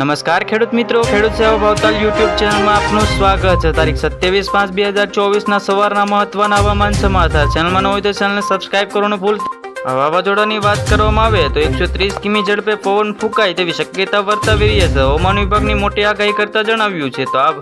નમસ્કાર ખેડૂત મિત્રો, ખેડૂત સેવા ભાવતાલ યુટ્યુબ ચેનલમાં આપનું સ્વાગત છે. તારીખ સત્યાવીસ પાંચ બે હજાર ચોવીસના સવારના મહત્વના હવામાન સમાચાર. ચેનલમાં ન હોય તો ચેનલને સબસ્ક્રાઇબ કરવાનું ભૂલ વાવાઝોડાની વાત કરવામાં આવે તો એકસો ત્રીસ કિમી ઝડપે પવન ફૂંકાય તેવી શક્યતા વર્તાવી રહી છે. હવામાન વિભાગની મોટી આગાહી કરતા જણાવ્યું છે. તો આ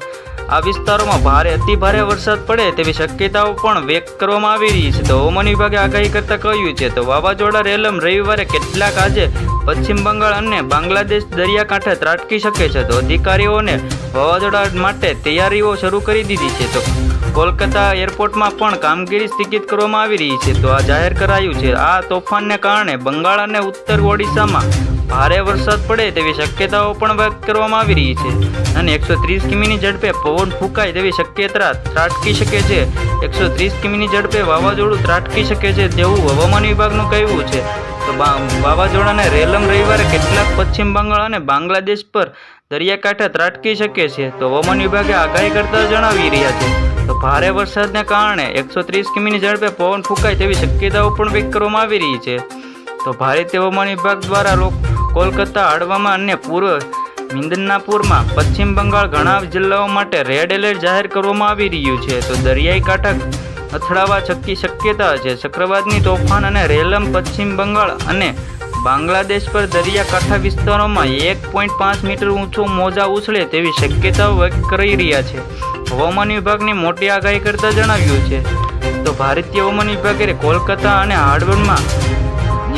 આ વિસ્તારોમાં ભારે અતિ ભારે વરસાદ પડે તેવી શક્યતાઓ પણ વ્યક્ત કરવામાં આવી રહી છે. તો હવામાન વિભાગે આગાહી કરતા કહ્યું છે તો વાવાઝોડા રેલમ રવિવારે કેટલાક આજે પશ્ચિમ બંગાળ અને બાંગ્લાદેશ દરિયાકાંઠે ત્રાટકી શકે છે. તો અધિકારીઓને વાવાઝોડા માટે તૈયારીઓ શરૂ કરી દીધી છે. તો કોલકાતા એરપોર્ટમાં પણ કામગીરી સ્થગિત કરવામાં આવી રહી છે. તો આ જાહેર કરાયું છે. આ તોફાનને કારણે બંગાળ અને ઉત્તર ઓડિશામાં ભારે વરસાદ પડે તેવી શક્યતાઓ પણ વ્યક્ત કરવામાં આવી રહી છે. અને એકસો ત્રીસ કિમીની ઝડપે પવન ફૂંકાય તેવી શક્યતા ત્રાટકી શકે છે. એકસો ત્રીસ કિમીની ઝડપે વાવાઝોડું ત્રાટકી શકે છે તેવું હવામાન વિભાગનું કહેવું છે. તો વાવાઝોડાને રેલમ રવિવારે કેટલાક પશ્ચિમ બંગાળ અને બાંગ્લાદેશ પર દરિયાકાંઠે ત્રાટકી શકે છે. તો હવામાન વિભાગે આગાહી કરતા જણાવી રહ્યા છે. તો ભારે વરસાદને કારણે એકસો ત્રીસ કિમીની ઝડપે પવન ફૂંકાય તેવી શક્યતાઓ પણ વ્યક્ત કરવામાં આવી રહી છે. તો ભારતીય હવામાન વિભાગ દ્વારા લોક કોલકાતા હળવામાં અને પૂર્વ મિંદનાપુરમાં પશ્ચિમ બંગાળ ઘણા જિલ્લાઓ માટે રેડ એલર્ટ જાહેર કરવામાં આવી રહ્યું છે. તો દરિયાઈ કાંઠા અથડાવા છક્કી શક્યતા છે. ચક્રવાતની તોફાન અને રેલમ પશ્ચિમ બંગાળ અને બાંગ્લાદેશ પર દરિયાકાંઠા વિસ્તારોમાં એક પોઈન્ટ પાંચ મીટર ઊંચો મોજા ઉછળે તેવી શક્યતાઓ વ્યક્ત કરી રહ્યા છે. હવામાન વિભાગની મોટી આગાહી કરતા જણાવ્યું છે. તો ભારતીય હવામાન વિભાગે કોલકાતા અને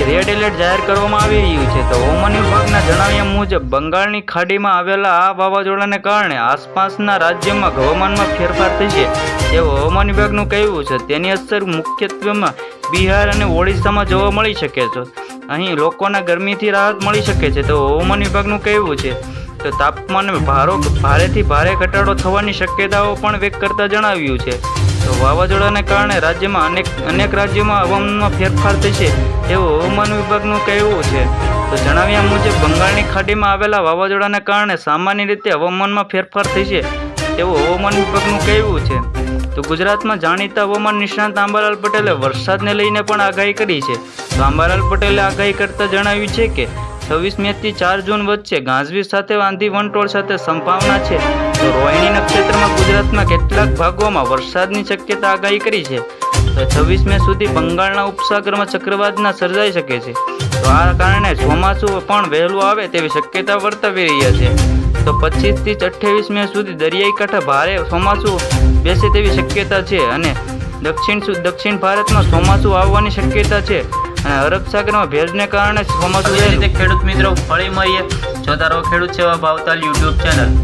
રેડ એલર્ટ જાહેર કરવામાં આવી રહ્યું છે. તો હવામાન વિભાગના જણાવ્યા મુજબ, બંગાળની ખાડીમાં આવેલા આ વાવાઝોડાને કારણે આસપાસના રાજ્યમાં હવામાનમાં ફેરફાર થશે તેવું હવામાન વિભાગનું કહેવું છે, તેની અસર મુખ્યત્વેમાં બિહાર અને ઓડિશામાં જોવા મળી શકે છે. અહીં લોકોના ગરમીથી રાહત મળી શકે છે. તો હવામાન વિભાગનું કહેવું છે. તો તાપમાનમાં ભારો, ભારેથી ભારે ઘટાડો થવાની શક્યતાઓ પણ વ્યક્ત કરતા જણાવ્યું છે. તો વાવાઝોડાને કારણે રાજ્યમાં અનેક અનેક રાજ્યોમાં હવામાનમાં ફેરફાર થશે એવું હવામાન વિભાગનું કહેવું છે. તો જણાવ્યા મુજબ, બંગાળની ખાડીમાં આવેલા વાવાઝોડાને કારણે સામાન્ય રીતે હવામાનમાં ફેરફાર થશે એવું હવામાન વિભાગનું કહેવું છે. તો ગુજરાતમાં જાણીતા હવામાન નિષ્ણાંત આંબાલાલ પટેલે વરસાદને લઈને પણ આગાહી કરી છે. તો આંબાલાલ પટેલે આગાહી કરતા જણાવ્યું છે કે, છવ્વીસ મે થી ચાર જૂન વચ્ચે ગાજવીજ સાથે આંધી વંટોળ સાથે સંભાવના છે. તો રોહિણી નક્ષત્રમાં ગુજરાતમાં કેટલાક ભાગોમાં વરસાદની શક્યતા આગાહી કરી છે. તો છવ્વીસ મે સુધી બંગાળના ઉપસાગરમાં ચક્રવાતના સર્જાઈ શકે છે. તો આ કારણે ચોમાસું પણ વહેલું આવે તેવી શક્યતા વર્તાવી રહ્યા છે. તો પચીસથી અઠ્યાવીસ મે સુધી દરિયાઈ કાંઠે ભારે ચોમાસું બેસે તેવી શક્યતા છે અને દક્ષિણ દક્ષિણ ભારતમાં ચોમાસું આવવાની શક્યતા છે. અને અરબ સાગરમાં ભેજને કારણે ચોમાસું રીતે ખેડૂત મિત્રો ફળી મળીએ. જોતા રહો ખેડૂત સેવા ભાવતાલ યુટ્યુબ ચેનલ.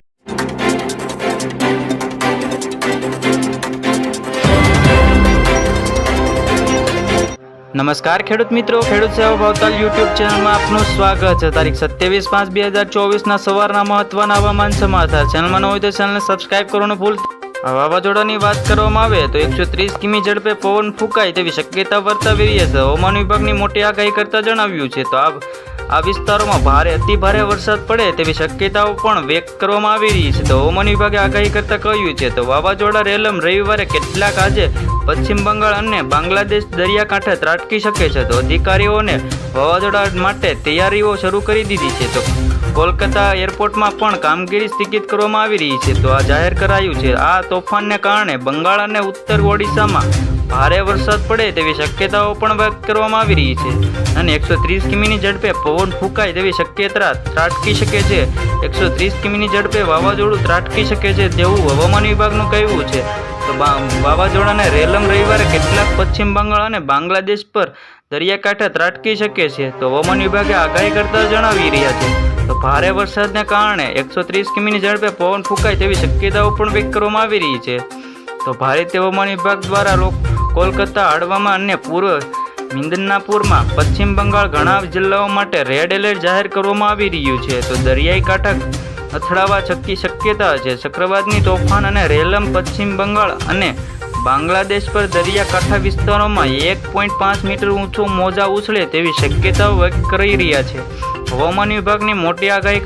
નમસ્કાર ખેડૂત મિત્રો, ખેડૂત સેવા ભાવતાલ યુટ્યુબ ચેનલમાં આપનું સ્વાગત છે. તારીખ સત્યાવીસ પાંચ બે હજાર ચોવીસના સવારના મહત્વના હવામાન સમાચાર. ચેનલમાં ન હોય તો ચેનલને સબસ્ક્રાઇબ કરવાનું ભૂલતા આ વાવાઝોડાની વાત કરવામાં આવે તો એકસો ત્રીસ કિમી ઝડપે પવન ફૂંકાય તેવી શક્યતા વર્તાવી રહી છે. હવામાન વિભાગની મોટી આગાહી કરતા જણાવ્યું છે તો આ આ વિસ્તારોમાં ભારે અતિ ભારે વરસાદ પડે તેવી શક્યતાઓ પણ વ્યક્ત કરવામાં આવી રહી છે. તો હવામાન વિભાગે આગાહી કરતા કહ્યું છે તો વાવાઝોડા રેલમ રવિવારે કેટલાક આજે પશ્ચિમ બંગાળ અને બાંગ્લાદેશ દરિયાકાંઠે ત્રાટકી શકે છે. તો અધિકારીઓને વાવાઝોડા માટે તૈયારીઓ શરૂ કરી દીધી છે. તો કોલકાતા એરપોર્ટમાં પણ કામગીરી સ્થગિત કરવામાં આવી રહી છે. તો આ જાહેર કરાયું છે. આ તોફાનને કારણે બંગાળ અને ઉત્તર ઓડિશામાં ભારે વરસાદ પડે તેવી શક્યતાઓ પણ વ્યક્ત કરવામાં આવી રહી છે. અને એકસો ત્રીસ કિમીની ઝડપે પવન ફૂંકાય તેવી શક્યતા ત્રાટકી શકે છે. એકસો ત્રીસ કિમીની ઝડપે વાવાઝોડું ત્રાટકી શકે છે તેવું હવામાન વિભાગનું કહેવું છે. તો વાવાઝોડાને રેલમ રવિવારે કેટલાક પશ્ચિમ બંગાળ અને બાંગ્લાદેશ પર દરિયાકાંઠે ત્રાટકી શકે છે. તો હવામાન વિભાગે આગાહી કરતા જણાવી રહ્યા છે. તો ભારે વરસાદને કારણે એકસો ત્રીસ કિમીની ઝડપે પવન ફૂંકાય તેવી શક્યતાઓ પણ વ્યક્ત કરવામાં આવી રહી છે. તો ભારતીય હવામાન વિભાગ દ્વારા લોક કોલકાતા હળવામાં અને પૂર્વ મિંદનાપુરમાં પશ્ચિમ બંગાળ ઘણા જિલ્લાઓ માટે રેડ એલર્ટ જાહેર કરવામાં આવી રહ્યું છે. તો દરિયાઈ કાંઠા અથડાવા છક્કી શક્યતા છે. ચક્રવાતની તોફાન અને રેલમ પશ્ચિમ બંગાળ અને બાંગ્લાદેશ પર દરિયાકાંઠા વિસ્તારોમાં એક પોઈન્ટ પાંચ મીટર ઊંચો મોજા ઉછળે તેવી શક્યતાઓ વ્યક્ત કરી રહ્યા છે. હવામાન વિભાગની મોટી આગાહી